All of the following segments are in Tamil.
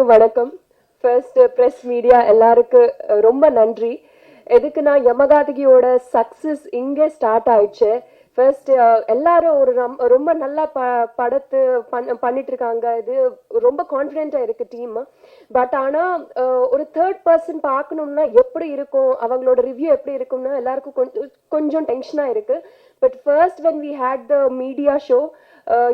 எல்லாருக்கும் வணக்கம். ஃபர்ஸ்ட் ப்ரெஸ் மீடியா எல்லாருக்கும் ரொம்ப நன்றி. எதுக்குன்னா யமகாதகியோட சக்சஸ் இங்கே ஸ்டார்ட் ஆயிடுச்சு. ஃபர்ஸ்ட் எல்லாரும் ஒரு ரொம்ப நல்லா ப படத்து பண் பண்ணிட்டு இருக்காங்க இது ரொம்ப கான்ஃபிடென்ட்டாக இருக்கு டீம் பட் ஆனால் ஒரு தேர்ட் பர்சன் பார்க்கணும்னா எப்படி இருக்கும்? அவங்களோட ரிவ்யூ எப்படி இருக்கும்னா எல்லாருக்கும் கொஞ்சம் கொஞ்சம் டென்ஷனாக இருக்கு. But first when we had the media show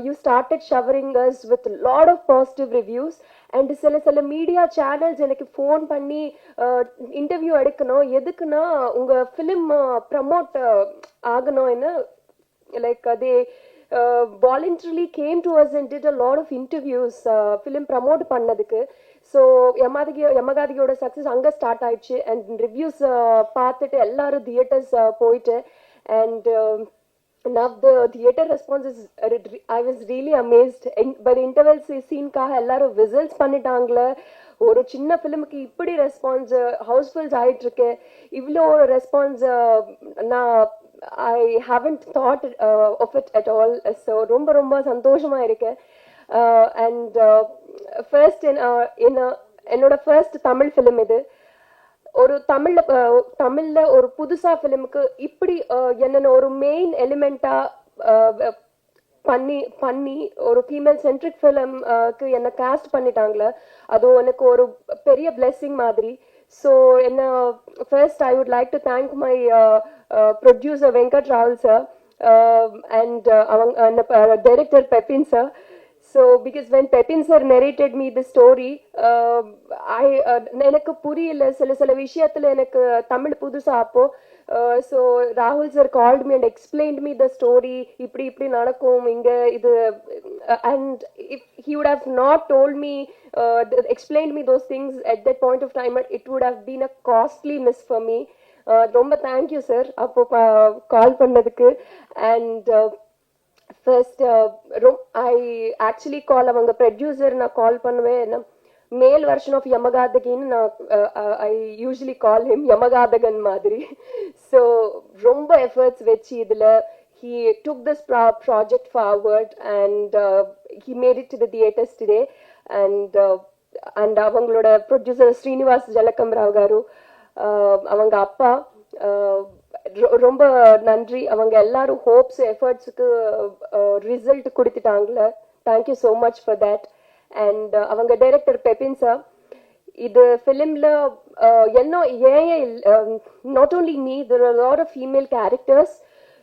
you started showering us with lot of positive reviews and சில சில மீடியா சேனல்ஸ் எனக்கு ஃபோன் பண்ணி uh, இன்டர்வியூ எடுக்கணும். எதுக்குன்னா உங்கள் ஃபிலிம் ப்ரமோட் ஆகணும்னு லைக் அதே they came voluntarily came to us and did a lot of interviews uh, பண்ணதுக்கு. ஸோ யமாதிகி யமகாதிகியோட சக்ஸஸ் அங்கே ஸ்டார்ட் ஆயிடுச்சு. அண்ட் ரிவ்யூஸ் பார்த்துட்டு எல்லாரும் தியேட்டர்ஸ் போயிட்டு and now the theater response is re- I was really amazed. In, by the சீன்காக எல்லாரும் விசில்ஸ் பண்ணிட்டாங்களே ஒரு சின்ன ஃபிலிமுக்கு இப்படி ரெஸ்பான்ஸ் ஹவுஸ்ஃபுல்ஸ் ஆயிட்டு இருக்கு. இவ்வளோ ரெஸ்பான்ஸ் நான் I haven't thought of it at all so ரொம்ப ரொம்ப சந்தோஷமா இருக்கேன் அண்ட் ஃபர்ஸ்ட் என்ன என்னோட ஃபர்ஸ்ட் தமிழ் ஃபிலிம் இது. ஒரு தமிழ்ல தமிழ்ல ஒரு புதுசா ஃபிலிமுக்கு இப்படி என்னென்ன ஒரு மெயின் எலிமெண்டா பண்ணி பண்ணி ஒரு ஃபீமேல் சென்ட்ரிக் ஃபிலிம்க்கு என்ன காஸ்ட் பண்ணிட்டாங்களே அது எனக்கு ஒரு பெரிய பிளெஸ்ஸிங் மாதிரி. ஸோ என்ன first I would like to thank my producer Venkat Rahul sir and அவங்க director Pebin sir so because when Pebin sir narrated me the story I எனக்கு புரியல. சில சில விஷயத்துல எனக்கு தமிழ் புதுசா அப்போ ஸோ ராகுல் sir called me and explained me the story இப்படி இப்படி நடக்கும். இங்க இது and if he would have not told me explained me those things at that point of time it would have been a costly miss for me ரொம்ப தேங்க்யூ சார் அப்போ கால் பண்ணதுக்கு. And first I actually call அவங்க ப்ரொடியூசர் நான் கால் பண்ணுவேன் மேல் வெர்ஷன் ஆஃப் யமகாதகின்னு நான் ஐ யூஸ்வலி கால் ஹிம் யமகாதகன் மாதிரி ஸோ ரொம்ப எஃபர்ட்ஸ் வச்சு இதில் he took this project forward and he made it to the theatres today and and அவங்களோட ப்ரொடியூசர் ஸ்ரீனிவாஸ் ஜலக்கம் ராவ் காரு அவங்க அப்பா ரொம்ப நன்றி. அவங்க எல்லாரும் ஹோப்ஸ் எஃபர்ட்ஸுக்கு result கொடுத்துட்டாங்களே thank you so much for that and அவங்க டைரக்டர் பெபின் சார் இது ஃபிலிமில் என்ன ஏன் not only me there are lot of female characters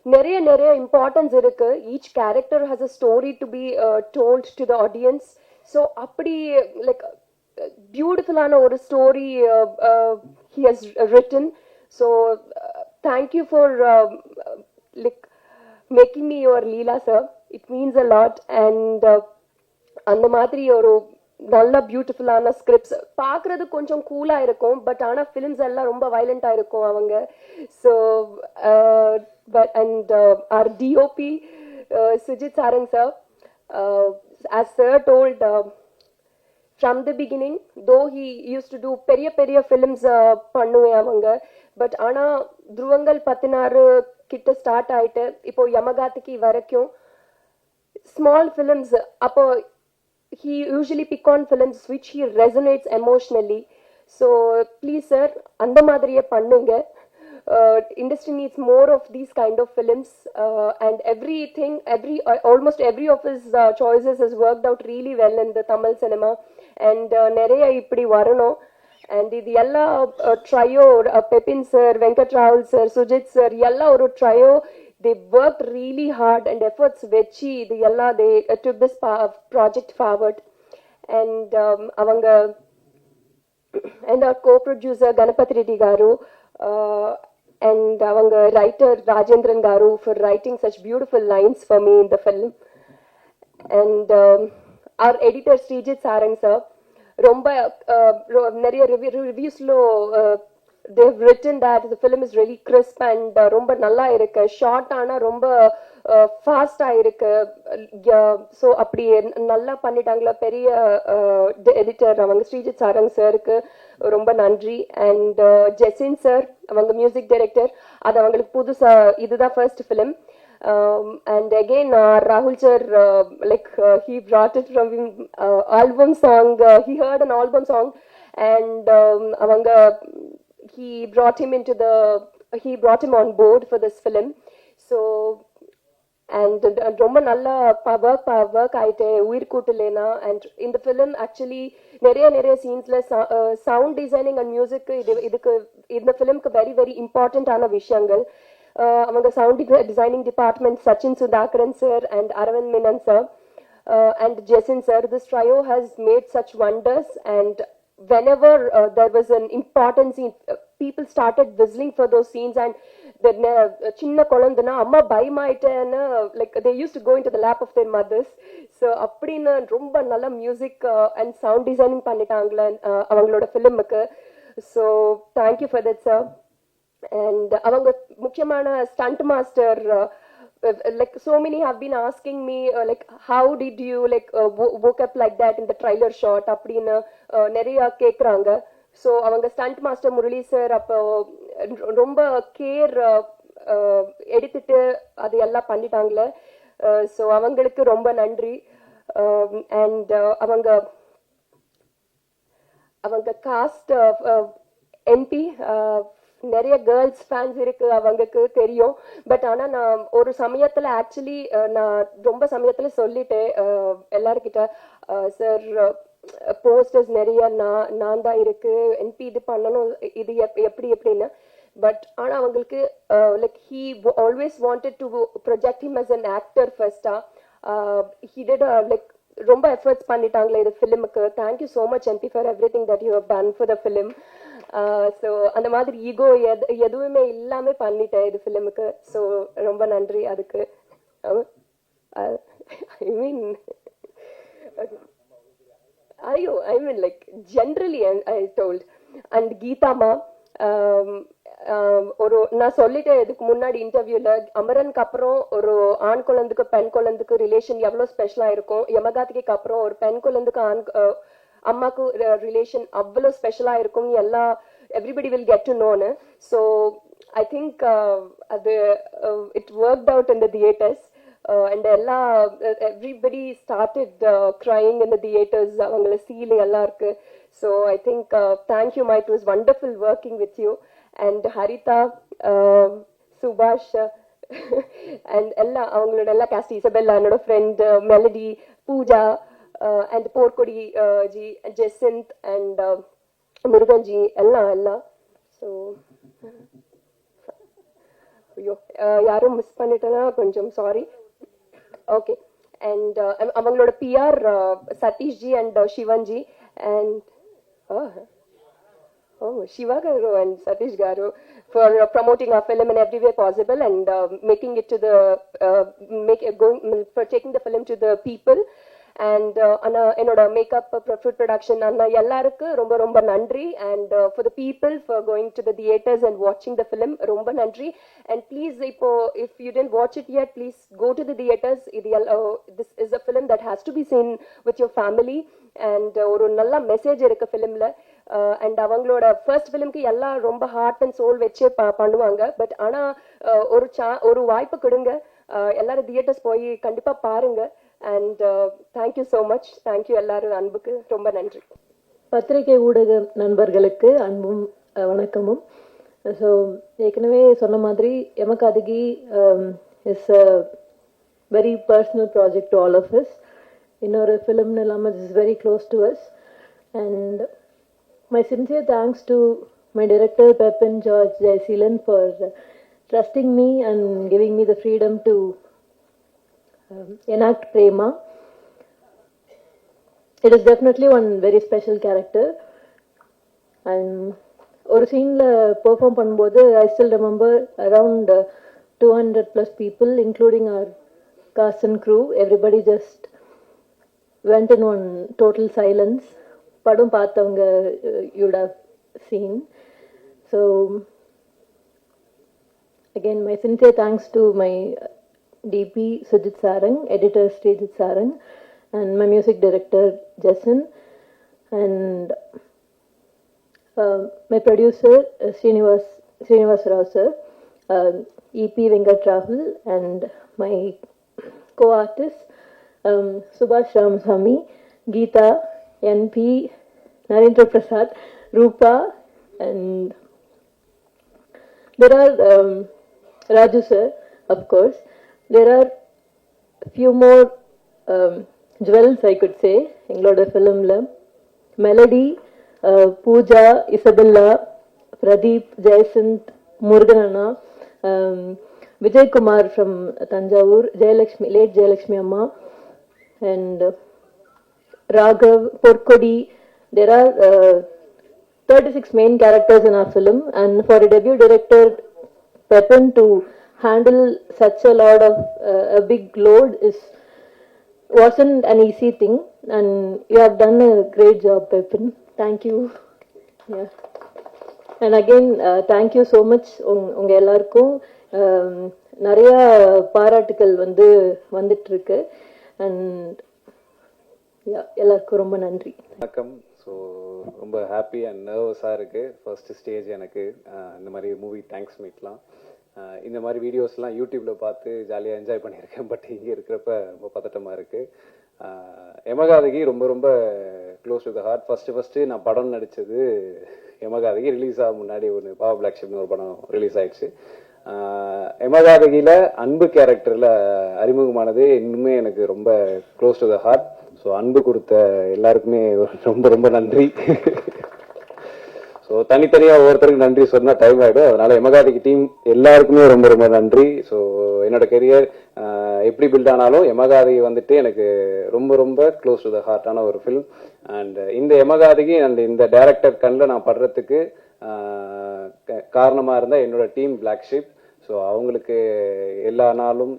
நிறைய நிறைய இம்பார்ட்டன்ஸ் இருக்கு. Each character has a story to be told to the audience so அப்படி லைக் பியூட்டிஃபுல்லான ஒரு story he has written so thank you for like making me your Leela sir it means a lot and அந்த மாதிரி ஒரு நல்ல பியூட்டிஃபுல்லான ஸ்கிரிப்ட்ஸ் பார்க்கறது கொஞ்சம் கூலா இருக்கும். பட் ஆனால் ஃபிலிம்ஸ் எல்லாம் ரொம்ப வயலண்டா இருக்கும் அவங்க. So but and our DOP Sujith Sarang sir as sir told from the beginning though he used to do பெரிய பெரிய ஃபிலிம்ஸ் பண்ணுவேன் அவங்க. பட் ஆனால் துருவங்கள் பதினாறு கிட்ட ஸ்டார்ட் ஆயிட்டு இப்போ யமகாத்திக்கு வரைக்கும் ஸ்மால் ஃபிலிம்ஸ் அப்போ he usually pick on films which he resonates emotionally so please sir அந்த மாதிரியே பண்ணுங்க industry needs more of these kind of films and everything every almost every of is choices is work out really well in the Tamil cinema and நிறைய இப்படி வரணும் ಆ್ಯಂಡ್ ಇದು ಎಲ್ಲ trio Pebin sir Venkat Rahul sir Sujith sir ಎಲ್ಲ ಅವರು trio they work really hard and efforts ವೆಚ್ಚಿ ಇದು ಎಲ್ಲ they took this project forward and ಅವಂಗ ಆ್ಯಂಡ್ ಅವ್ರ co producer Ganapathi Reddy garu and ಅವಂಗ writer Rajendran garu for writing such beautiful lines for me in the film and ಅವ್ರ ಎಡಿಟರ್ ಶ್ರೀಜಿತ್ ಸಾರಂಗ್ ಸರ್ ரொம்ப நிறைய ரிவ்யூஸ்ல they've written that the film is really crisp and ரொம்ப நல்லா இருக்கு. ஷார்ட் ஆனால் ரொம்ப ஃபாஸ்டாக இருக்கு. ஸோ அப்படி நல்லா பண்ணிட்டாங்களா பெரிய எடிட்டர் அவங்க ஸ்ரீஜித் சாரங் சாருக்கு ரொம்ப நன்றி. அண்ட் ஜெசின் சார் அவங்க மியூசிக் டைரக்டர் அது அவங்களுக்கு புதுசா இதுதான் first film Um, and again, uh, Rahul sir, uh, like uh, he brought it from him, uh, album song. Uh, he heard an album song, and um, avanga, he brought him into the. He brought him on board for this film. So and ரொம்ப நல்லா ஒர்க் ஒர்க் ஆயிட்டு உயிர் கூட்டலேனா அண்ட் இந்த ஃபிலிம் ஆக்சுவலி நிறைய நிறைய சீன்ஸ்ல சவுண்ட் டிசைனிங் அண்ட் மியூசிக் இது இதுக்கு இந்த ஃபிலிம்க்கு வெரி வெரி இம்பார்ட்டண்ட்டான விஷயங்கள் Uh, அவங்க sound designing department Sachin Sudhakaran sir and Aravind Menon sir and Jesin sir this trio has made such wonders and whenever uh, there was an important scene, uh, people started whistling for those scenes. And சின்ன குழந்தைனா அம்மா பயமாயிட்டேன்னு like they use to go in to the lap of their mothers so அப்படின்னு ரொம்ப நல்ல மியூசிக் அண்ட் சவுண்ட் டிசைனிங் பண்ணிட்டாங்களே அவங்களோட ஃபிலிமுக்கு so thank you for that sir and அவங்க முக்கியமான stunt master uh, uh, like so many have been asking me uh, like how did you like uh, wo- woke up like that in the trailer shot அப்படின்னு uh, நிறைய கேட்குறாங்க ஸோ அவங்க ஸ்டண்ட் மாஸ்டர் முரளி சார் அப்போ ரொம்ப கேர் எடுத்துட்டு அது எல்லாம் பண்ணிட்டாங்களே. ஸோ அவங்களுக்கு ரொம்ப நன்றி. Um, அண்ட் அவங்க அவங்க காஸ்ட் எம்பி நிறைய கேர்ள்ஸ் ஃபேன்ஸ் இருக்கு அவங்களுக்கு தெரியும். பட் ஆனா நான் ஒரு சமயத்துல ஆக்சுவலி நான் ரொம்ப சமயத்துல சொல்லிட்டேன் எல்லாருக்கிட்ட சார் போஸ்டர்ஸ் நிறைய நான் நான் தான் இருக்கு என்பி இது பண்ணணும் இது எப்படி எப்படின்னு. பட் ஆனா அவங்களுக்கு like he always wanted to project him as an actor ஃபர்ஸ்டா ஹி டிட் லைக் ரொம்ப எஃபர்ட்ஸ் பண்ணிட்டாங்களே இது ஃபிலிமுக்கு thank you so much NP for everything that you have done for the film so அந்த மாதிரி ஈகோ எது எதுவுமே இல்லாமல் பண்ணிட்டேன் இது ஃபிலிமுக்கு ஸோ ரொம்ப நன்றி அதுக்கு. ஐ மீன் ஐயோ I mean like generally I told and கீதாமா ஒரு நான் சொல்லிட்டேன் இதுக்கு முன்னாடி இன்டர்வியூல அமரனுக்கு அப்புறம் ஒரு ஆண் குழந்தைக்கு பெண் குழந்தைக்கு ரிலேஷன் எவ்வளவு ஸ்பெஷலா இருக்கும்? யமகாத்திக்கு அப்புறம் ஒரு பெண் குழந்தைக்கு ஆண் அம்மாக்கு ரிலேஷன் அவ்வளவு ஸ்பெஷலா இருக்கும். எல்லா எவ்ரிபடி வில் கெட் டு நோன்னு ஸோ ஐ திங்க் அது it work out in the theatres and எல்லா everybody started crying in the theatres அவங்கள சீல் எல்லாம் இருக்கு. So I think thank you my it was wonderful working with you and Haritha Subash and எல்லாம் அவங்களோட எல்லா கேஸ்ட் இசபெல்லா என்னோட friend Melody Pooja and Porkodi G ஜெசந்த் and Murugan G எல்லாம் எல்லாம் ஸோ ஐயோ அஹ் யாரும் மிஸ் பண்ணிட்டேன்னா கொஞ்சம் சாரி ஓகே அண்ட் அவங்களோட PR Satish ji and Sivan ji and Oh, Shiva Garu and Satish Garu for uh, promoting our film in every way possible and uh, making it to the uh, make it going for taking the film to the people And uh, அண்ணா என்னோட மேக்கப் ஃபுட் ப்ரொடக்ஷன் அண்ணா எல்லாருக்கும் ரொம்ப ரொம்ப நன்றி. And for the people for going to the theatres and வாட்சிங் த ஃபிலிம் ரொம்ப நன்றி. அண்ட் ப்ளீஸ் இப்போ if you didn't watch it yet please go to the theatres இது this is a film that has to be seen with your family and ஒரு நல்ல மெசேஜ் இருக்கு ஃபிலிம்ல அண்ட் uh, அவங்களோட ஃபர்ஸ்ட் ஃபிலிம்க்கு எல்லாம் ரொம்ப ஹார்ட் அண்ட் சோல் வச்சே பண்ணுவாங்க. பட் ஆனால் uh, ஒரு சா ஒரு வாய்ப்பு கொடுங்க. எல்லாரும் தியேட்டர்ஸ் போய் கண்டிப்பாக பாருங்க. And thank you so much thank you எல்லாரும் அன்புக்கு ரொம்ப நன்றி. பத்திரிகை ஊடக நண்பர்களுக்கு அன்பும் வணக்கமும். ஸோ ஏற்கனவே சொன்ன மாதிரி Emakaathagi is a very personal project to all of is இன்னொரு ஃபிலிம்னு இல்லாமல் is very close to us and my sincere thanks to my director Peppin George Jayaseelan for trusting me and giving me the freedom to Um, enact Prema. It is definitely one very special character. And ஒரு சீனில் பெர்ஃபார்ம் பண்ணும்போது I still remember around two hundred plus people including our cast and crew everybody just went in one total silence படம் பார்த்தவங்க you'd have seen so Again, my sincere thanks to my DP Sujit Sarang, editor Srijit Sarang, and my music director Jason, and uh, my producer Srinivas Srinivas Rao sir, uh, EP Venkat Rahul, and my co-artists, um, Subhash Ramasamy, Geeta, NP, Narendra Prasad, Rupa, and there are um, Raju sir, of course. There are few more um, jewels I could say எங்களோட ஃபிலிமில் மெலடி பூஜா இசபெல்லா பிரதீப் ஜெயசந்த் முருகன் அண்ணா um, Vijayakumar from Thanjavur Jayalakshmi late Jayalakshmi அம்மா and Raghav Porkodi there are uh, 36 main characters in our film and for a debut director Pepin to handle such a lot of uh, a big load is wasn't an easy thing and you have done a great job Pepin thank you yeah and again uh, thank you so much உங் உங்க எல்லாருக்கும் um, நிறைய பாராட்டுக்கள் வந்து வந்துட்டு இருக்கு அண்ட் எல்லாருக்கும் ரொம்ப நன்றி வணக்கம் ஸோ ரொம்ப ஹாப்பி அண்ட் நர்வஸாக இருக்குது ஃபர்ஸ்ட் ஸ்டேஜ் எனக்கு இந்த மாதிரி மூவி தேங்க்ஸ் மீட்லாம் இந்த மாதிரி வீடியோஸ்லாம் யூடியூப்பில் பார்த்து ஜாலியாக என்ஜாய் பண்ணியிருக்கேன். பட் இங்கே இருக்கிறப்ப ரொம்ப பதட்டமாக இருக்குது எமகாதகி ரொம்ப ரொம்ப close to the heart first first நான் படம் நடித்தது எமகாதகி ரிலீஸ் ஆக முன்னாடி ஒன்று பாபா பிளாக் ஷிப்னு ஒரு படம் ரிலீஸ் ஆயிடுச்சு. எமகாதகியில் அன்பு கேரக்டரில் அறிமுகமானது இன்னுமே எனக்கு ரொம்ப close to the heart so அன்பு கொடுத்த எல்லாருக்குமே ரொம்ப ரொம்ப நன்றி. ஸோ தனித்தனியாக ஒவ்வொருத்தருக்கும் நன்றி சொன்னால் டைம் ஆகிடும் அதனால் எமகாதிக்கு டீம் எல்லாருக்குமே ரொம்ப ரொம்ப நன்றி. ஸோ என்னோட கெரியர் எப்படி பில்ட் ஆனாலும் எமகாதி வந்துட்டு எனக்கு ரொம்ப ரொம்ப க்ளோஸ் டு த ஹார்ட்டான ஒரு ஃபில்ம் அண்ட் இந்த எமகாதிக்கு அண்ட் இந்த டைரக்டர் கண்ணில் நான் படுறதுக்கு காரணமாக இருந்தால் என்னோட டீம் பிளாக் ஷிப் ஸோ அவங்களுக்கு எல்லா நாளும்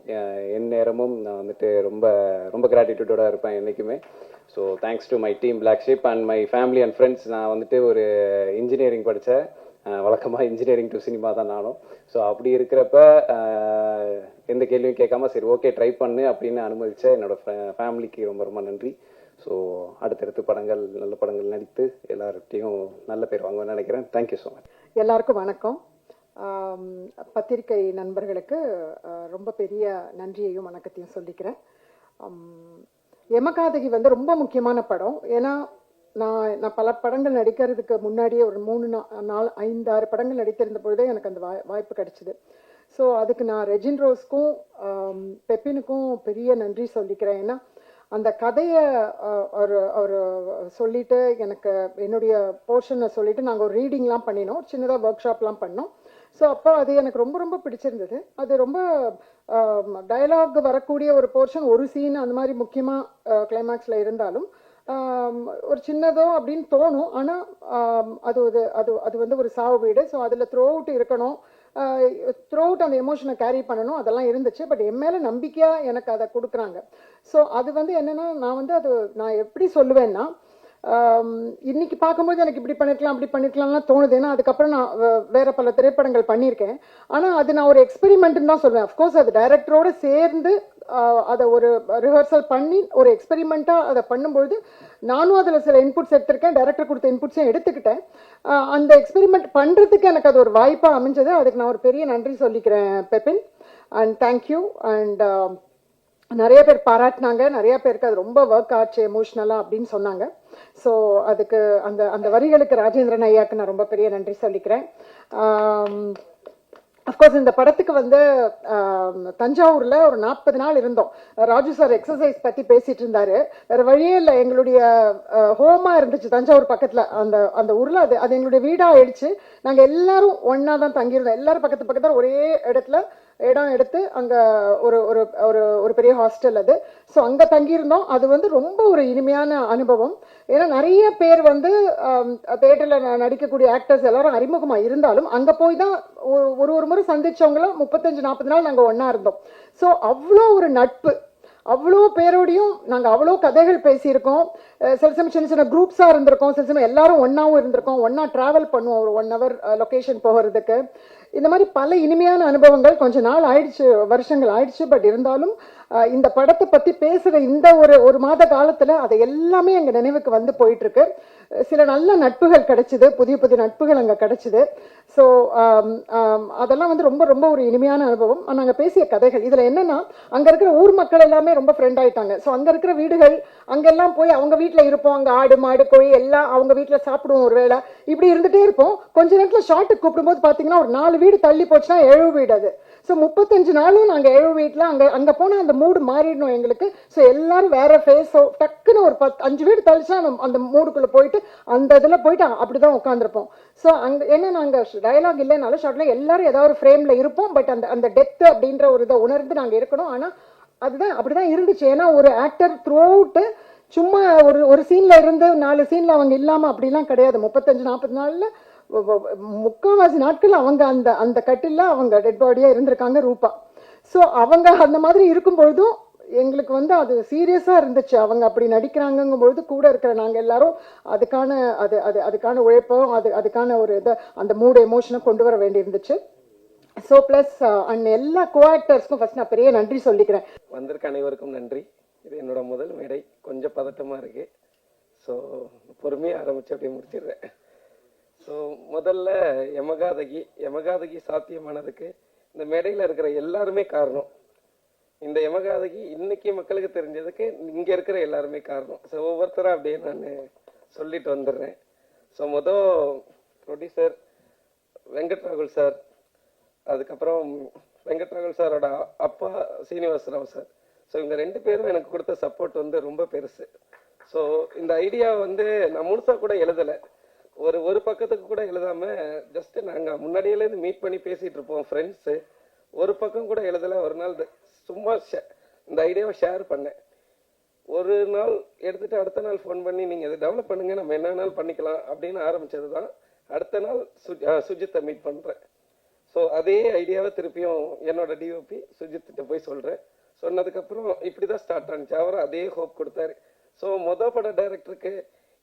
என் நேரமும் நான் வந்துட்டு ரொம்ப ரொம்ப கிராட்டிடியூடோட இருப்பேன் என்றைக்குமே so thanks to my team black ship and my family and friends நான் வந்துட்டு ஒரு இன்ஜினியரிங் படித்தேன் வழக்கமாக இன்ஜினியரிங் டு சினிமா தான் நானும். ஸோ அப்படி இருக்கிறப்ப எந்த கேள்வியும் கேட்காம சரி ஓகே ட்ரை பண்ணு அப்படின்னு அனுமதிச்ச என்னோட ஃபேமிலிக்கு ரொம்ப ரொம்ப நன்றி. ஸோ அடுத்தடுத்து படங்கள் நல்ல படங்கள் நடித்து எல்லார்கிட்டையும் நல்ல பேர் வாங்குவேன்னு நினைக்கிறேன். தேங்க்யூ ஸோ மச் எல்லாருக்கும் வணக்கம். பத்திரிகை நண்பர்களுக்கு ரொம்ப பெரிய நன்றியையும் வணக்கத்தையும் சொல்லிக்கிறேன். எமகாதகி வந்து ரொம்ப முக்கியமான படம். ஏன்னா நான் நான் பல படங்கள் நடிக்கிறதுக்கு முன்னாடியே ஒரு மூணு நாலு ஐந்து ஆறு படங்கள் நடித்திருந்த பொழுதே எனக்கு அந்த வாய் வாய்ப்பு கிடைச்சிது. ஸோ அதுக்கு நான் ரெஜின் ரோஸ்க்கும் பெப்பினுக்கும் பெரிய நன்றி சொல்லிக்கிறேன். ஏன்னா அந்த கதையை ஒரு ஒரு சொல்லிட்டு எனக்கு என்னுடைய போர்ஷனை சொல்லிட்டு நாங்கள் ஒரு ரீடிங்லாம் பண்ணினோம். சின்னதாக ஒர்க் ஷாப்லாம் பண்ணோம். ஸோ அப்போ அது எனக்கு ரொம்ப ரொம்ப பிடிச்சிருந்தது. அது ரொம்ப டயலாக் வரக்கூடிய ஒரு போர்ஷன் ஒரு சீன் அந்த மாதிரி முக்கியமாக கிளைமேக்ஸில் இருந்தாலும் ஒரு சின்னதோ அப்படின்னு தோணும். ஆனால் அது அது அது அது வந்து ஒரு சாவு வீடு. ஸோ அதில் த்ரோ அவுட் இருக்கணும். த்ரோ அவுட் அந்த எமோஷனை கேரி பண்ணணும். அதெல்லாம் இருந்துச்சு. பட் என் மேலே நம்பிக்கையாக எனக்கு அதை கொடுக்குறாங்க. ஸோ அது வந்து என்னென்னா நான் வந்து அது நான் எப்படி சொல்லுவேன்னா இன்னைக்கு பார்க்கும்போது எனக்கு இப்படி பண்ணிருக்கலாம் அப்படி பண்ணிருக்கலாம்லாம் தோணுது. ஏன்னா அதுக்கப்புறம் நான் வேற பல திரைப்படங்கள் பண்ணியிருக்கேன். ஆனால் அது நான் ஒரு எக்ஸ்பெரிமெண்ட்னு தான் சொல்லுவேன் அஃப்கோர்ஸ் அது டைரக்டரோட சேர்ந்து அதை ஒரு ரிஹர்சல் பண்ணி ஒரு எக்ஸ்பெரிமெண்ட்டாக அதை பண்ணும்பொழுது நானும் அதில் சில இன்புட்ஸ் எடுத்திருக்கேன். டைரக்டர் கொடுத்த இன்புட்ஸையும் எடுத்துக்கிட்டேன். அந்த எக்ஸ்பெரிமெண்ட் பண்ணுறதுக்கு எனக்கு அது ஒரு வாய்ப்பாக அமைஞ்சது. அதுக்கு நான் ஒரு பெரிய நன்றி சொல்லிக்கிறேன் பெப்பின். அண்ட் தேங்க்யூ அண்ட் நிறைய பேர் பாராட்டினாங்க. நிறைய பேருக்கு அது ரொம்ப ஒர்க் ஆச்சு எமோஷ்னலாக அப்படின்னு சொன்னாங்க. ஸோ அதுக்கு அந்த அந்த வரிகளுக்கு ராஜேந்திரன் ஐயாக்கு நான் ரொம்ப பெரிய நன்றி சொல்லிக்கிறேன். அஃப்கோர்ஸ் இந்த படத்துக்கு வந்து தஞ்சாவூரில் ஒரு நாற்பது நாள் இருந்தோம். ராஜு சார் எக்ஸசைஸ் பற்றி பேசிகிட்டு இருந்தாரு. வேறு வழியே இல்லை. எங்களுடைய ஹோமாக இருந்துச்சு தஞ்சாவூர் பக்கத்தில். அந்த அந்த ஊரில் அது அது எங்களுடைய வீடாக ஆயிடுச்சு. நாங்கள் எல்லாரும் ஒன்றா தான் தங்கியிருந்தோம். எல்லாரும் பக்கத்து பக்கத்தில் ஒரே இடத்துல இடம் எடுத்து அங்கே ஒரு ஒரு ஒரு ஒரு பெரிய ஹாஸ்டல் அது. ஸோ அங்கே தங்கியிருந்தோம். அது வந்து ரொம்ப ஒரு இனிமையான அனுபவம். ஏன்னா நிறைய பேர் வந்து தேட்டரில் நடிக்கக்கூடிய ஆக்டர்ஸ் எல்லாரும் அறிமுகமாக இருந்தாலும் அங்கே போய் தான் ஒரு ஒரு ஒரு முறை சந்தித்தவங்களும் முப்பத்தஞ்சு நாற்பது நாள் நாங்கள் ஒன்றா இருந்தோம். ஸோ அவ்வளோ ஒரு நட்பு. அவ்வளோ பேரோடையும் நாங்கள் அவ்வளோ கதைகள் பேசியிருக்கோம். சில சமயம் சின்ன சின்ன குரூப்ஸாக இருந்திருக்கோம். சில சமயம் எல்லாரும் ஒன்றாவும் இருந்திருக்கோம். ஒன்றா ட்ராவல் பண்ணுவோம். ஒரு ஒன் ஹவர் லொக்கேஷன் போகிறதுக்கு. இந்த மாதிரி பல இனிமையான அனுபவங்கள் கொஞ்ச நாள் ஆயிடுச்சு வருஷங்கள் ஆயிடுச்சு. பட் இருந்தாலும் இந்த படத்தை பற்றி பேசுகிற இந்த ஒரு ஒரு மாத காலத்தில் அதை எல்லாமே எங்கள் நினைவுக்கு வந்து போயிட்டுருக்கு சில நல்ல நட்புகள் கிடைச்சிது புதிய புதிய நட்புகள் அங்கே கிடைச்சிது. ஸோ um, um, அதெல்லாம் வந்து ரொம்ப ரொம்ப ஒரு இனிமையான அனுபவம். நாங்கள் பேசிய கதைகள் இதில் என்னென்னா அங்கே இருக்கிற ஊர் மக்கள் எல்லாமே ரொம்ப ஃப்ரெண்ட் ஆயிட்டாங்க. ஸோ அங்கே இருக்கிற வீடுகள் அங்கெல்லாம் போய் அவங்க வீட்டில் இருப்போம். அங்கே ஆடு மாடு கோழி எல்லாம் அவங்க வீட்டில் சாப்பிடுவோம் ஒரு வேளை இப்படி இருந்துகிட்டே இருப்போம். கொஞ்ச நேரத்தில் ஷார்ட்டுக்கு கூப்பிடும்போது பார்த்தீங்கன்னா ஒரு நாலு வீடு தள்ளி போச்சுன்னா ஏழு வீடு அது. ஸோ முப்பத்தஞ்சு நாளும் நாங்கள் ஏழு வீட்டில் அங்கே அங்கே போனால் அந்த மூடு மாறிடணும் எங்களுக்கு. ஸோ எல்லாரும் வேற ஃபேஸோ டக்குன்னு ஒரு பத்து அஞ்சு வீடு தள்ளிச்சா நம்ம அந்த மூடுக்குள்ளே போயிட்டு அந்த இதில் போயிட்டு அப்படிதான் உட்காந்துருப்போம் ஸோ அங்கே என்ன நாங்கள் டயலாக் இல்லைனாலும் ஷார்ட்ல எல்லாரும் ஏதாவது ஒரு ஃப்ரேமில் இருப்போம். பட் அந்த அந்த டெத்து அப்படின்ற ஒரு இதை உணர்ந்து நாங்கள் இருக்கணும். ஆனால் அதுதான் அப்படி தான் இருந்துச்சு. ஏன்னா ஒரு ஆக்டர் த்ரூ அவுட்டு சும்மா ஒரு ஒரு சீனில் இருந்து நாலு சீனில் அவங்க இல்லாமல் அப்படிலாம் கிடையாது. முப்பத்தஞ்சு நாற்பது நாளில் முக்கால்வாசி நாட்கள் அவங்க அந்த அந்த கட்டிலில் அவங்க டெட் பாடியாக இருந்திருக்காங்க ரூபா. ஸோ அவங்க அந்த மாதிரி இருக்கும்பொழுதும் எங்களுக்கு வந்து அது சீரியஸாக இருந்துச்சு. அவங்க அப்படி நடிக்கிறாங்கங்கும் பொழுது கூட இருக்கிற நாங்கள் எல்லாரும் அதுக்கான அது அது அதுக்கான உழைப்பும் அது அதுக்கான ஒரு இதை அந்த மூடு எமோஷனை கொண்டு வர வேண்டி இருந்துச்சு ஸோ ப்ளஸ் அண்ட் எல்லா கோ ஃபஸ்ட் நான் பெரிய நன்றி சொல்லிக்கிறேன். வந்திருக்க அனைவருக்கும் நன்றி. இது என்னோட முதல் மேடை. கொஞ்சம் பதட்டமாக இருக்குது ஸோ பொறுமையாக ஆரம்பிச்சு அப்படியே முடிச்சிடுறேன். ஸோ முதல்ல யமகாதகி யமகாதகி சாத்தியமானதுக்கு இந்த மேடையில் இருக்கிற எல்லாருமே காரணம். இந்த யமகாதகி இன்னைக்கு மக்களுக்கு தெரிஞ்சதுக்கு இங்கே இருக்கிற எல்லாருமே காரணம். ஸோ ஒவ்வொருத்தராக அப்படியே நான் சொல்லிட்டு வந்துடுறேன். ஸோ மொதல் ப்ரொடியூசர் வெங்கட் ராகுல் சார் அதுக்கப்புறம் வெங்கட் ராகுல் சாரோட அப்பா சீனிவாசராவ் சார் ஸோ இவங்க ரெண்டு பேரும் எனக்கு கொடுத்த சப்போர்ட் வந்து ரொம்ப பெருசு. ஸோ இந்த ஐடியா வந்து நான் முழுசாக கூட எழுதலை. ஒரு ஒரு பக்கத்துக்கு கூட எழுதாம ஜஸ்ட் நாங்கள் முன்னாடியிலேருந்து மீட் பண்ணி பேசிட்டு இருப்போம் ஃப்ரெண்ட்ஸு ஒரு பக்கம் கூட எழுதலை ஒரு நாள் சும்மா இந்த ஐடியாவை ஷேர் பண்ணேன். ஒரு நாள் எடுத்துட்டு அடுத்த நாள் ஃபோன் பண்ணி நீங்க இதை டெவலப் பண்ணுங்க நம்ம என்ன வேணாலும் பண்ணிக்கலாம் அப்படின்னு ஆரம்பிச்சது தான் அடுத்த நாள் சுஜித்தை மீட் பண்றேன். ஸோ அதே ஐடியாவை திருப்பியும் என்னோட டிஓபி சுஜித்திட்ட போய் சொல்றேன். சொன்னதுக்கப்புறம் இப்படி தான் ஸ்டார்ட் ஆனிச்சு. அவரும் அதே ஹோப் கொடுத்தாரு. ஸோ மொத பட டைரக்டருக்கு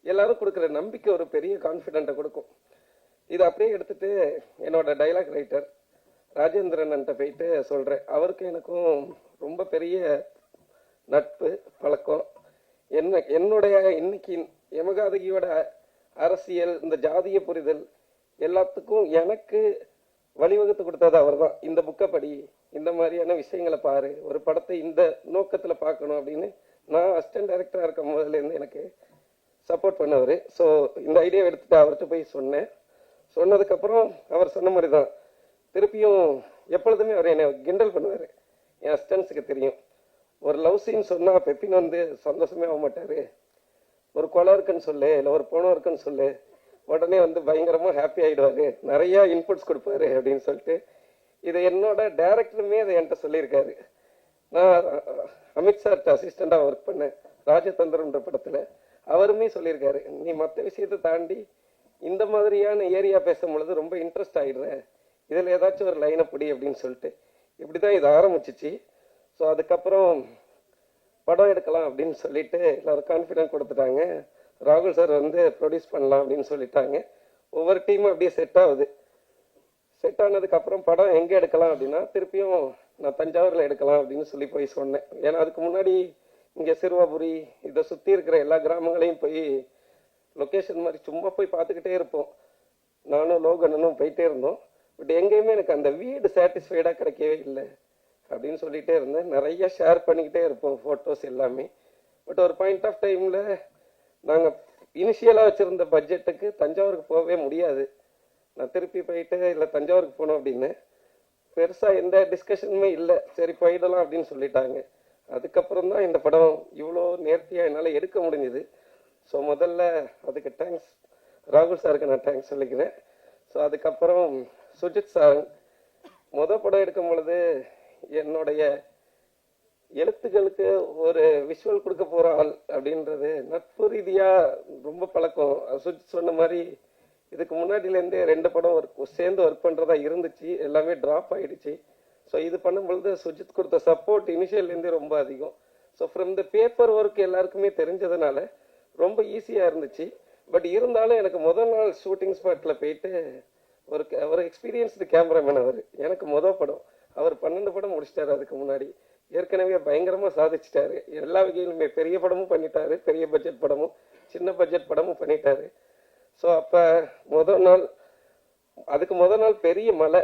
எல்லாரும் கொடுக்குற நம்பிக்கை ஒரு பெரிய கான்ஃபிடென்ட்டை கொடுக்கும். இதை அப்படியே எடுத்துட்டு என்னோட டைலாக் ரைட்டர் ராஜேந்திரன்ட்ட போயிட்டு சொல்கிறேன் அவருக்கும் எனக்கும் ரொம்ப பெரிய நட்பு பழக்கம். என்ன என்னுடைய இன்னைக்கு யமகாதகியோட அரசியல் இந்த ஜாதிய புரிதல் எல்லாத்துக்கும் எனக்கு வழிவகுத்து கொடுத்தது அவர்தான். இந்த புக்கை படி இந்த மாதிரியான விஷயங்களை பாரு. ஒரு படத்தை இந்த நோக்கத்தில் பார்க்கணும் அப்படின்னு நான் அசிஸ்டன்ட் டைரக்டராக இருக்கும் முதல்ல இருந்து எனக்கு சப்போர்ட் பண்ணவர். ஸோ இந்த ஐடியாவை எடுத்துகிட்டு அவர்கிட்ட போய் சொன்னேன். சொன்னதுக்கப்புறம் அவர் சொன்ன மாதிரி தான் திருப்பியும் எப்பொழுதுமே அவர் என்னை கிண்டல் பண்ணுவார். என் அசிஸ்டன்ஸுக்கு தெரியும். ஒரு லவ் சீன் சொன்னால் பெப்பின் வந்து சந்தோஷமே ஆக மாட்டார். ஒரு குளம் இருக்குன்னு சொல்லு இல்லை ஒரு பணம் இருக்குன்னு சொல்லு உடனே வந்து பயங்கரமாக ஹாப்பி ஆகிடுவார் நிறையா இன்புட்ஸ் கொடுப்பாரு அப்படின்னு சொல்லிட்டு இதை என்னோட டேரக்டருமே அதை என்கிட்ட சொல்லியிருக்காரு. நான் அஹ், அமித் அசிஸ்டண்டாக ஒர்க் பண்ணேன். ராஜதந்திரம்ன்ற படத்தில். அவருமே சொல்லியிருக்காரு நீ மற்ற விஷயத்தை தாண்டி இந்த மாதிரியான ஏரியா பேசும் பொழுது ரொம்ப இன்ட்ரெஸ்ட் ஆகிடுற இதில் ஏதாச்சும் ஒரு லைனை பிடி அப்படின்னு சொல்லிட்டு. இப்படி தான் இது ஆரம்பிச்சிச்சு. ஸோ அதுக்கப்புறம் படம் எடுக்கலாம் அப்படின்னு சொல்லிட்டு எல்லோரும் கான்ஃபிடென்ட் கொடுத்துட்டாங்க. ராகுல் சார் வந்து ப்ரொடியூஸ் பண்ணலாம் அப்படின்னு சொல்லிட்டாங்க. ஒவ்வொரு டீமும் அப்படியே செட் ஆகுது. செட் ஆனதுக்கப்புறம் படம் எங்கே எடுக்கலாம் அப்படின்னா திருப்பியும் நான் தஞ்சாவூரில் எடுக்கலாம் அப்படின்னு சொல்லி போய் சொன்னேன். ஏன்னா அதுக்கு முன்னாடி இங்கே சிறுவாபுரி இதை சுற்றி இருக்கிற எல்லா கிராமங்களையும் போய் லொக்கேஷன் மாதிரி சும்மா போய் பார்த்துக்கிட்டே இருப்போம். நானும் லோகனனும் போயிட்டே இருந்தோம். பட் எங்கேயுமே எனக்கு அந்த வீடு சாட்டிஸ்ஃபைடாக கிடைக்கவே இல்லை அப்படின்னு சொல்லிகிட்டே இருந்தேன். நிறைய ஷேர் பண்ணிக்கிட்டே இருப்போம் ஃபோட்டோஸ் எல்லாமே. பட் ஒரு பாயிண்ட் ஆஃப் டைமில் நாங்கள் இனிஷியலாக வச்சுருந்த பட்ஜெட்டுக்கு தஞ்சாவூருக்கு போகவே முடியாது. நான் திருப்பி போயிட்டு இல்லை தஞ்சாவூருக்கு போனோம் அப்படின்னு. பெருசாக எந்த டிஸ்கஷனுமே இல்லை. சரி போயிடலாம் அப்படின்னு சொல்லிட்டாங்க. அதுக்கப்புறம் தான் இந்த படம் இவ்வளோ நேர்த்தியாக என்னால் எடுக்க முடிஞ்சுது. ஸோ முதல்ல அதுக்கு தேங்க்ஸ் ராகுல் சாருக்கு நான் தேங்க்ஸ் சொல்லிக்கிறேன். ஸோ அதுக்கப்புறம் சுஜித் சார் முத படம் எடுக்கும் பொழுது என்னுடைய எழுத்துக்களுக்கு ஒரு விஷுவல் கொடுக்க போகிற ஆள் அப்படின்றது நட்பு ரீதியாக ரொம்ப பழக்கம். சுஜித் சொன்ன மாதிரி இதுக்கு முன்னாடியிலேருந்தே ரெண்டு படம் ஒர்க் சேர்ந்து ஒர்க் பண்ணுறதா இருந்துச்சு. எல்லாமே ட்ராப் ஆகிடுச்சு ஸோ இது பண்ணும் பொழுது சுஜித் கொடுத்த சப்போர்ட் இனிஷியல்லேருந்தே ரொம்ப அதிகம். So from the paper work எல்லாருக்குமே தெரிஞ்சதுனால ரொம்ப ஈஸியாக இருந்துச்சு. பட் இருந்தாலும் எனக்கு முதல் நாள் ஷூட்டிங் ஸ்பாட்டில் போயிட்டு ஒரு ஒரு எக்ஸ்பீரியன்ஸ்டு கேமராமேன் அவர் எனக்கு மொதல் படம் அவர் பன்னெண்டு படம் முடிச்சிட்டாரு அதுக்கு முன்னாடி. ஏற்கனவே பயங்கரமாக சாதிச்சிட்டாரு. எல்லா வகையிலுமே பெரிய படமும் பண்ணிட்டாரு பெரிய பட்ஜெட் படமும் சின்ன பட்ஜெட் படமும் பண்ணிட்டாரு. ஸோ அப்போ முதல் நாள் அதுக்கு முதல் நாள் பெரிய மலை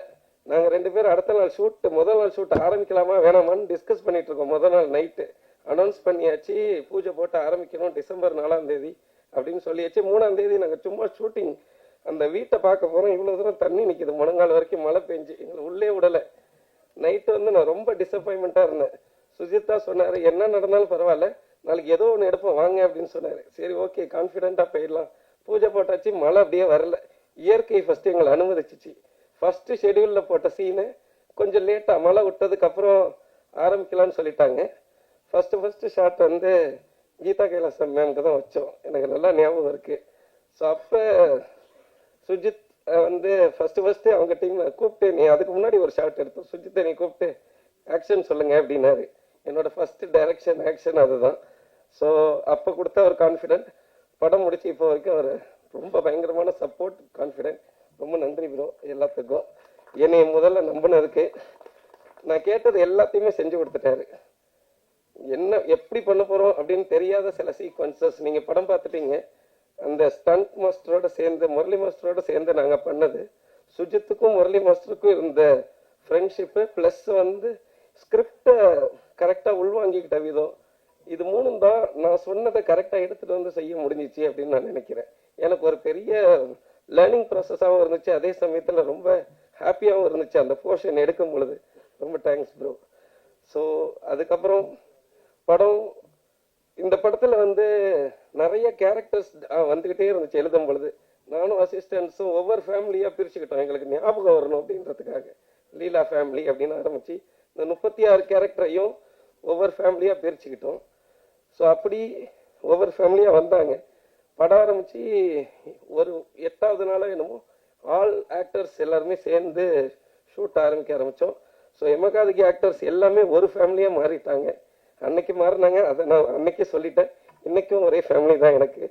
நாங்கள் ரெண்டு பேரும் அடுத்த நாள் ஷூட்டு முதல் நாள் ஷூட் ஆரம்பிக்கலாமா வேணாமான்னு டிஸ்கஸ் பண்ணிட்டு இருக்கோம். முதல் நாள் நைட்டு அனௌன்ஸ் பண்ணியாச்சு. பூஜை போட்டு ஆரம்பிக்கணும். டிசம்பர் நாலாம் தேதி அப்படின்னு சொல்லியாச்சு. மூணாம் தேதி நாங்கள் சும்மா ஷூட்டிங் அந்த வீட்டை பார்க்க போகிறோம் இவ்வளோ தூரம் தண்ணி நிற்கிது முழங்கால் வரைக்கும் மழை பெஞ்சு. எங்களை உள்ளே விடலை. நைட்டு வந்து நான் ரொம்ப டிசப்பாயின்மெண்ட்டாக இருந்தேன். சுஜித்தா சொன்னார் என்ன நடந்தாலும் பரவாயில்ல. நாளைக்கு ஏதோ ஒன்று எடுப்போம். வாங்க அப்படின்னு சொன்னார். சரி ஓகே கான்ஃபிடென்ட்டாக போயிடலாம். பூஜை போட்டாச்சு. மழை அப்படியே வரல. இயற்கை ஃபஸ்ட்டு எங்களை அனுமதிச்சிச்சு. ஃபஸ்ட்டு ஷெடியூலில் போட்ட சீனு கொஞ்சம் லேட்டாக மழை விட்டதுக்கு அப்புறம் ஆரம்பிக்கலாம்னு சொல்லிட்டாங்க. ஃபஸ்ட்டு ஃபஸ்ட்டு ஷாட் வந்து கீதா கைலாசம் மேம்க்கு தான் வச்சோம். எனக்கு நல்லா ஞாபகம் இருக்குது ஸோ அப்போ சுஜித் வந்து ஃபஸ்ட்டு ஃபஸ்ட்டு அவங்க டீமில் கூப்பிட்டு நீ அதுக்கு முன்னாடி ஒரு ஷாட் எடுத்தோம் சுஜித்தை நீ கூப்பிட்டு ஆக்ஷன் சொல்லுங்க அப்படின்னாரு. என்னோட ஃபஸ்ட்டு டைரக்ஷன் ஆக்ஷன் அதுதான். ஸோ அப்போ கொடுத்த ஒரு கான்ஃபிடென்ட் படம் முடிச்சு இப்போ வரைக்கும் அவர் ரொம்ப பயங்கரமான சப்போர்ட் கான்ஃபிடென்ட் ரொம்ப நன்றி ப்ரோ எல்லாத்துக்கும். என்னை முதல்ல நம்பினதுக்கு நான் கேட்டது எல்லாத்தையுமே செஞ்சு கொடுத்துட்டாரு. என்ன எப்படி பண்ண போறோம் அப்படின்னு தெரியாத சில சீக்வன்சஸ் நீங்கள் படம் பார்த்துட்டீங்க. அந்த ஸ்டண்ட் மாஸ்டரோட சேர்ந்து முரளி மாஸ்டரோட சேர்ந்து நாங்கள் பண்ணது. சுஜித்துக்கும் முரளி மாஸ்டருக்கும் இருந்த ஃப்ரெண்ட்ஷிப்பு ப்ளஸ் வந்து ஸ்கிரிப்டை கரெக்டாக உள்வாங்கிக்கிட்ட விதம். இது மூணும் தான் நான் சொன்னதை கரெக்டாக எடுத்துகிட்டு வந்து செய்ய முடிஞ்சிச்சு அப்படின்னு நான் நினைக்கிறேன். எனக்கு ஒரு பெரிய லேர்னிங் ப்ராசஸாகவும் இருந்துச்சு. அதே சமயத்தில் ரொம்ப ஹாப்பியாகவும் இருந்துச்சு. அந்த போர்ஷன் எடுக்கும் பொழுது. ரொம்ப தேங்க்ஸ் ப்ரோ ஸோ அதுக்கப்புறம் படம் இந்த படத்தில் வந்து நிறைய கேரக்டர்ஸ் வந்துக்கிட்டே இருந்துச்சு எழுதும் பொழுது. நானும் அசிஸ்டன்ஸும் ஒவ்வொரு ஃபேமிலியாக பிரிச்சுக்கிட்டோம். எங்களுக்கு ஞாபகம் வரணும் அப்படின்றதுக்காக. லீலா ஃபேமிலி அப்படின்னு ஆரம்பிச்சு இந்த முப்பத்தி ஆறு கேரக்டரையும் ஒவ்வொரு ஃபேமிலியாக பிரிச்சுக்கிட்டோம். ஸோ அப்படி ஒவ்வொரு ஃபேமிலியாக வந்தாங்க. படம் ஆரம்பிச்சு ஒரு எட்டாவது நாளோ என்னமோ ஆல் ஆக்டர்ஸ் எல்லாருமே சேர்ந்து ஷூட் ஆரம்பிக்க ஆரம்பித்தோம் ஸோ எமகாதிக்கு ஆக்டர்ஸ் எல்லாமே ஒரு ஃபேமிலியாக மாறிட்டாங்க. அன்னைக்கு மாறினாங்க. அதை நான் அன்னைக்கே சொல்லிட்டேன். இன்றைக்கும் ஒரே ஃபேமிலி தான் எனக்கு.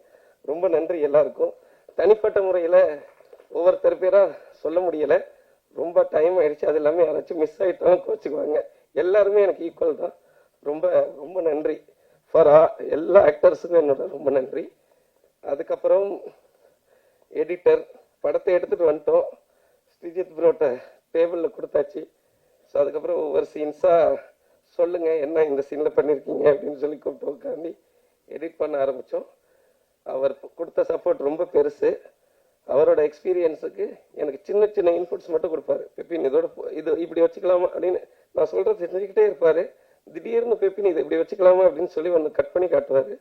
ரொம்ப நன்றி எல்லாருக்கும். தனிப்பட்ட முறையில் ஒவ்வொருத்தர் பேராக சொல்ல முடியலை. ரொம்ப டைம் ஆயிடுச்சு. அது எல்லாமே யாராச்சும் மிஸ் ஆகிட்டாலும் கோச்சுக்குவாங்க. எல்லாருமே எனக்கு ஈக்குவல் தான். ரொம்ப ரொம்ப நன்றி. ஃபார் எல்லா ஆக்டர்ஸுக்கும் என்னோட ரொம்ப நன்றி. அதுக்கப்புறம் எடிட்டர் படத்தை எடுத்துகிட்டு வந்துட்டோம். ஸ்ரீஜித் ப்ரோட்ட டேபிளில் கொடுத்தாச்சு. ஸோ அதுக்கப்புறம் ஒவ்வொரு சீன்ஸாக சொல்லுங்க என்ன இந்த சீனில் பண்ணியிருக்கீங்க அப்படின்னு சொல்லி கூப்பிட்டு உட்காந்து எடிட் பண்ண ஆரம்பித்தோம் அவர் கொடுத்த சப்போர்ட் ரொம்ப பெருசு. அவரோட எக்ஸ்பீரியன்ஸுக்கு எனக்கு சின்ன சின்ன இன்புட்ஸ் மட்டும் கொடுப்பாரு. பெப்பின் இதோட இது இப்படி வச்சுக்கலாமா அப்படின்னு நான் சொல்கிறது தெரிஞ்சுக்கிட்டே இருப்பார். திடீர்னு பெப்பின் இதை இப்படி வச்சுக்கலாமா அப்படின்னு சொல்லி ஒன்று கட் பண்ணி காட்டுவார்.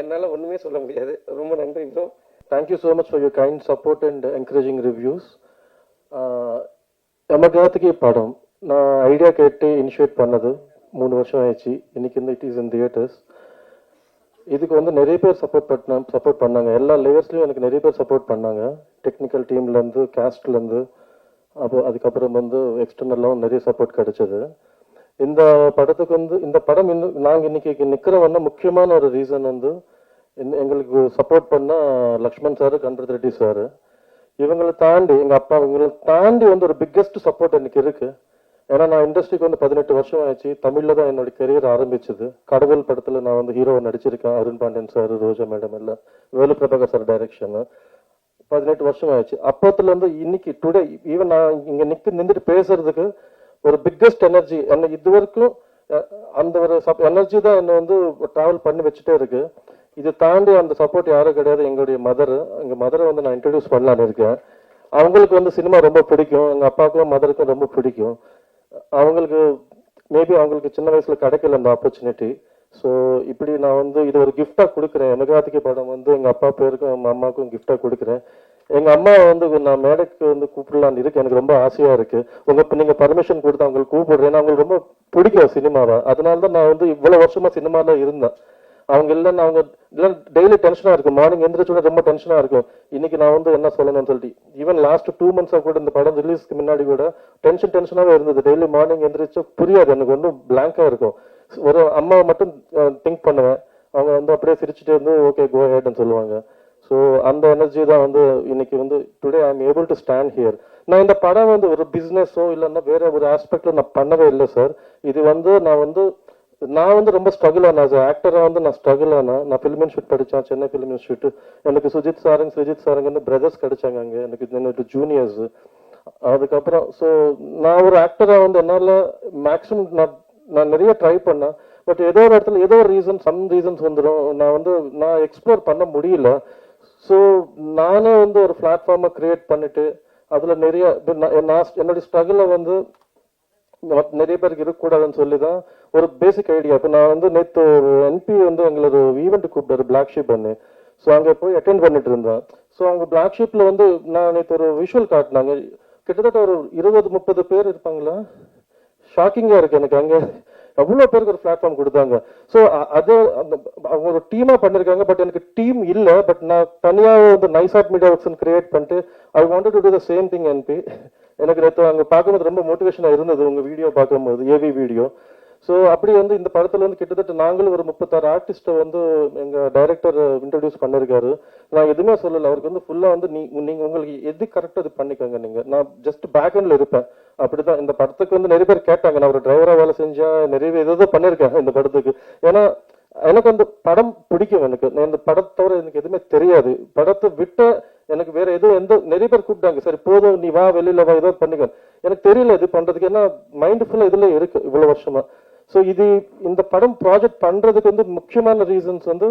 என்னால் ஒன்றுமே சொல்ல முடியாது. ரொம்ப நன்றி bro thank you so much for your kind support and encouraging reviews reviews. Uh, படம். நான் ஐடியா கேட்டு இனிஷியேட் பண்ணது. மூணு வருஷம் ஆயிடுச்சு. இன்னைக்கு வந்து இட் இஸ் இன் தியேட்டர்ஸ் இதுக்கு வந்து நிறைய பேர் சப்போர்ட் பண்ண சப்போர்ட் பண்ணாங்க. எல்லா லேயர்ஸ்லையும் எனக்கு நிறைய பேர் சப்போர்ட் பண்ணாங்க. டெக்னிக்கல் டீம்லேருந்து கேஸ்ட்லேருந்து அப்போ அதுக்கப்புறம் வந்து எக்ஸ்டர்னலாகவும் நிறைய சப்போர்ட் கிடைச்சது. இந்த படத்துக்கு வந்து இந்த படம் இன்னும் நாங்க இன்னைக்கு நிற்கிற வந்து முக்கியமான ஒரு ரீசன் வந்து எங்களுக்கு சப்போர்ட் பண்ண லக்ஷ்மண் சார் கண்டர் ரெட்டி சார் இவங்களை தாண்டி எங்க அப்பா இவங்களை தாண்டி வந்து ஒரு பிக்கெஸ்ட் சப்போர்ட் எனக்கு இருக்கு. ஏன்னா நான் இண்டஸ்ட்ரிக்கு வந்து பதினெட்டு வருஷம் ஆயிடுச்சு. தமிழ்ல தான் என்னோட கெரியர் ஆரம்பிச்சது. கடவுள் படத்துல நான் வந்து ஹீரோவை நடிச்சிருக்கேன். அருண் பாண்டியன் சார் ரோஜா மேடம் எல்லாம். வேலு பிரபாகர் சார் டைரக்ஷன் பதினெட்டு வருஷம் ஆயிடுச்சு. அப்பத்துல இருந்து இன்னைக்கு டுடே ஈவன் நான் இங்க நிற்க நின்றுட்டு பேசுறதுக்கு ஒரு பிக்கெஸ்ட் எனர்ஜி என்ன இது வரைக்கும் அந்த ஒரு எனர்ஜி தான் என்னை வந்து ட்ராவல் பண்ணி வச்சுட்டே இருக்கு. இது தாண்டி அந்த சப்போர்ட் யாரும் கிடையாது. எங்களுடைய மதர் எங்கள் மதரை வந்து நான் இன்ட்ரடியூஸ் பண்ணலான்னு இருக்கேன். அவங்களுக்கு வந்து சினிமா ரொம்ப பிடிக்கும். எங்கள் அப்பாவுக்கும் மதருக்கும் ரொம்ப பிடிக்கும். அவங்களுக்கு மேபி அவங்களுக்கு சின்ன வயசில் கிடைக்கல அந்த ஆப்பர்ச்சுனிட்டி ஸோ இப்படி நான் வந்து இது ஒரு கிஃப்டாக கொடுக்குறேன். எமகாதிக்கு படம் வந்து எங்கள் அப்பா பேருக்கும் எங்கள் அம்மாவுக்கும் கிஃப்டாக கொடுக்குறேன். எங்க அம்மா வந்து நான் மேடைக்கு வந்து கூப்பிடலான்னு இருக்கு. எனக்கு ரொம்ப ஆசையாக இருக்கு. உங்க இப்போ நீங்கள் பர்மிஷன் கொடுத்து அவங்களுக்கு கூப்பிடுறேன். அவங்களுக்கு ரொம்ப பிடிக்கும் சினிமாவை. அதனால தான் நான் வந்து இவ்வளவு வருஷமா சினிமாவில் இருந்தேன். அவங்க இல்லைன்னு அவங்க டெய்லி டென்ஷனா இருக்கும். மார்னிங் எந்திரிச்சோட ரொம்ப டென்ஷனா இருக்கும். இன்னைக்கு நான் வந்து என்ன சொல்லணும்னு சொல்லிட்டு ஈவன் லாஸ்ட் டூ மந்த்ஸாக கூட இந்த படம் ரிலீஸ்க்கு முன்னாடி கூட டென்ஷன் டென்ஷனாகவே இருந்தது. டெய்லி மார்னிங் எந்திரிச்சு புரியாது. எனக்கு ஒன்றும் பிளாங்காக இருக்கும். ஒரு அம்மாவை மட்டும் திங்க் பண்ணுவேன். அவங்க வந்து அப்படியே சிரிச்சுட்டே வந்து ஓகே கோ ஹேட்னு சொல்லுவாங்க. ஸோ அந்த எனர்ஜி தான் வந்து இன்னைக்கு வந்து today I am able to stand here நான் இந்த படம் வந்து ஒரு பிஸ்னஸோ இல்லைன்னா வேற ஒரு ஆஸ்பெக்டில் நான் பண்ணவே இல்லை சார் இது வந்து நான் வந்து நான் வந்து ரொம்ப ஸ்ட்ரகிள் ஆனேன். ஆஸ் ஆக்டராக வந்து நான் ஸ்ட்ரகிள் ஆனேன். நான் ஃபிலிம் இன்ஸ்டியூட் படித்தேன் சென்னை ஃபிலிம் இன்ஸ்டியூட் எனக்கு சுஜித் சாருங்க சுஜித் சாருங்கன்னு பிரதர்ஸ் கிடைச்சாங்க அங்கே. எனக்கு என்னோட ஜூனியர்ஸ் அதுக்கப்புறம் ஸோ நான் ஒரு ஆக்டராக வந்து என்னால் மேக்ஸிமம் நான் நான் நிறைய ட்ரை பண்ணேன். பட் ஏதோ ஒரு இடத்துல ஏதோ ஒரு ரீசன் சம் ரீசன்ஸ் வந்துடும் நான் வந்து நான் எக்ஸ்ப்ளோர் பண்ண முடியல. ஸோ நானே வந்து ஒரு பிளாட்ஃபார்மை கிரியேட் பண்ணிட்டு அதில் நிறைய நான் என்னுடைய ஸ்ட்ரகிளை வந்து நிறைய பேருக்கு இருக்கக்கூடாதுன்னு சொல்லி தான் ஒரு பேசிக் ஐடியா இப்போ நான் வந்து நேற்று ஒரு என்பி வந்து எங்களை ஒரு ஈவெண்ட் கூப்பிட்டாரு பிளாக் ஷீப் பண்ணி ஸோ அங்கே போய் அட்டென்ட் பண்ணிட்டு இருந்தேன். ஸோ அங்கே பிளாக் ஷீப்பில் வந்து நான் நேற்று ஒரு விஷுவல் காட்டினாங்க. கிட்டத்தட்ட ஒரு இருபது முப்பது பேர் இருப்பாங்களா? ஷாக்கிங்காக இருக்குது எனக்கு அங்கே. அவ்வளோ பேருக்கு ஒரு பிளாட்ஃபார்ம் கொடுத்தாங்க. ஸோ அது அவங்க ஒரு டீமா பண்ணிருக்காங்க பட் எனக்கு டீம் இல்ல பட் நான் தனியாக வந்து nice art media works create பண்ணிட்டு I wanted to to the same thing NP எனக்கு நேற்று அங்கே பார்க்கும்போது ரொம்ப மோட்டிவேஷனாக இருந்தது உங்க வீடியோ பார்க்கும்போது ஏவி வீடியோ ஸோ அப்படி வந்து இந்த படத்துல வந்து கிட்டத்தட்ட நாங்களும் ஒரு முப்பத்தாறு ஆர்டிஸ்ட்டை வந்து எங்க டைரக்டர் இன்ட்ரடியூஸ் பண்ணியிருக்காரு நான் எதுவுமே சொல்லலை. அவருக்கு வந்து ஃபுல்லா வந்து நீ நீங்க உங்களுக்கு எது கரெக்டாக இது பண்ணிக்கோங்க நீங்க. நான் ஜஸ்ட் பேக் இருப்பேன் இருப்பேன். அப்படிதான். இந்த படத்துக்கு வந்து நிறைய பேர் கேட்டாங்க. நான் ஒரு டிரைவரா வேலை செஞ்சா நிறைய ஏதோ பண்ணியிருக்கேன் இந்த படத்துக்கு. ஏன்னா எனக்கு அந்த படம் பிடிக்கும் எனக்கு. நான் இந்த படத்தை தவிர எனக்கு எதுவுமே தெரியாது. படத்தை விட்ட எனக்கு வேற எதுவும் எந்த நிறைய பேர் கூப்பிட்டாங்க. சரி போதும். நீ வா வெளியில வா ஏதோ பண்ணிக்க. எனக்கு தெரியல இது பண்றதுக்கு. ஏன்னா மைண்ட் ஃபுல்லா இதுல இருக்கு இவ்வளவு வருஷமா. ஸோ இது இந்த படம் ப்ராஜெக்ட் பண்ணுறதுக்கு வந்து முக்கியமான ரீசன்ஸ் வந்து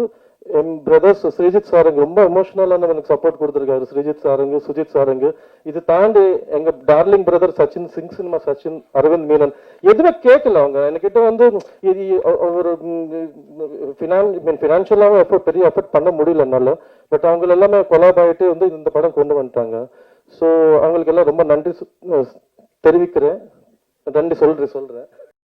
என் பிரதர்ஸ் ஸ்ரீஜித் சாருங்க ரொம்ப எமோஷனலான எனக்கு சப்போர்ட் கொடுத்துருக்காரு. ஸ்ரீஜித் சாருங்க சுஜித் சாருங்க. இது தாண்டி எங்க darling brother Sachin Singh cinema Sachin Aravind Menon எதுவுமே கேட்கல அவங்க. என்கிட்ட வந்து இது ஒரு ஃபினான் மீன் ஃபினான்ஷியலாகவும் எஃபர்ட் பெரிய எஃபர்ட் பண்ண முடியல என்னால. பட் அவங்க எல்லாமே கொலாப் ஆகிட்டு வந்து இந்த படம் கொண்டு வந்துட்டாங்க. ஸோ அவங்களுக்கு எல்லாம் ரொம்ப நன்றி தெரிவிக்கிறேன். நன்றி சொல்றேன் சொல்றேன்.